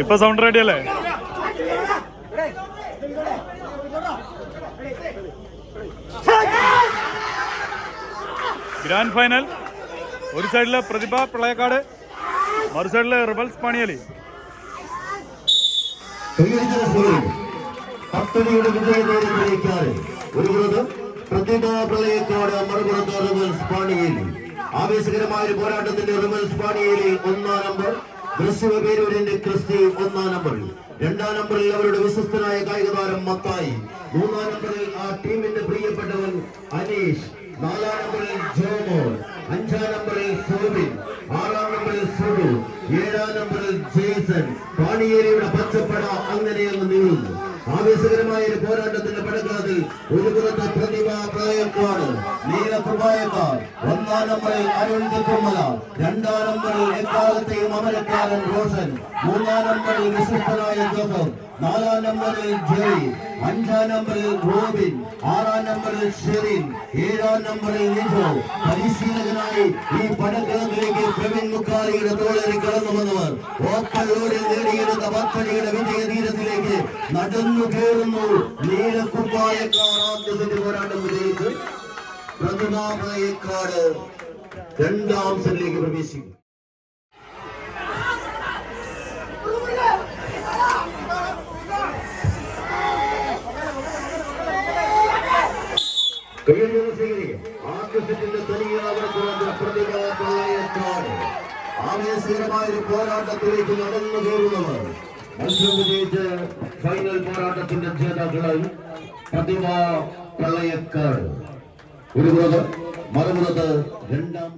ഇപ്പൊ sound ready അല്ലേ? Grand final ഒരു സൈഡിൽ പ്രതിഭ പ്രളയക്കാട് മറു സൈഡിൽ റിബൽസ് പണിയലി. ഒരു പ്രതിഭ പ്രളയക്കാട് മറുപുറത്ത് റിബൽസ് ആവേശകരമായ ഒരു പോരാട്ടത്തിന്റെ പാണിയേലി ഒന്നാം നമ്പർ ദൃശ്യ പേരൂരിന്റെ ക്രിസ്തി ഒന്നാം നമ്പർ രണ്ടാം നമ്പറിൽ അവരുടെ വിശ്വസ്തനായ കായിക താരം മത്തായി. മൂന്നാം നമ്പറിൽ ആ ടീമിന്റെ പ്രിയപ്പെട്ടവൻ അനീഷ്. നാലാം നമ്പറിൽ ജോമോൾ. അഞ്ചാം നമ്പറിൽ സോബിൻ ആറാം നമ്പറിൽ സുഡു. ഏഴാം നമ്പറിൽ ജെയ്സൺ പാണിയേരിയുടെ പച്ചപ്പട അങ്ങനെയെന്ന് നീളുന്നു. ആവേശകരമായ ഒരു പോരാട്ടത്തിന്റെ പടക്കാതിൽ ഒരു ഒന്നാം നമ്പറിൽ അരുൺ തെക്കുമല രണ്ടാം നമ്പറിൽ എക്കാലത്തെയും അമരക്കാരൻ റോഷൻ മൂന്നാം നമ്പറിൽ വിശുദ്ധനായ ജോസഫ് നാലാം നമ്പറിൽ ജെറി അഞ്ചാം നമ്പറിൽ റോബിൻ ആറാം നമ്പറിൽ ഷെറിൻ ഏഴാം നമ്പറിൽ നിജോ പരിശീലകനായി ഈ പടക്കളത്തിലേക്ക് പ്രവീൺ മുക്കാലിയുടെ തോളേറി കടന്നു വന്നവർ ഓപ്പള്ളൂരിൽ നേടിയെടുത്ത പത്തടിയുടെ വിജയതീരത്തിലേക്ക് നടന്നു കയറുന്നു. നീലക്കുപ്പായക്കാർ ആദ്യത്തിന്റെ പോരാട്ടം വിജയിച്ച്. പ്രതിഭാപയക്കാട് രണ്ടാം സെല്ലിലേക്ക് പ്രവേശിക്കും കയ്യടികൾ സ്വീകരിക്കും ആദ്യത്തിന്റെ തനിയാവർക്കുള്ള പ്രതിഭാപയക്കാട് ആവേശകരമായ ഒരു പോരാട്ടത്തിലേക്ക് നടന്നു കയറുന്നവർ മത്സരം വിജയിച്ച് ഫൈനൽ പോരാട്ടത്തിന്റെ ജേതാക്കളായി പ്രതിഭ പ്രളയക്കാട് ഒരു പുറത്ത് മറുപുറത്ത് രണ്ടാം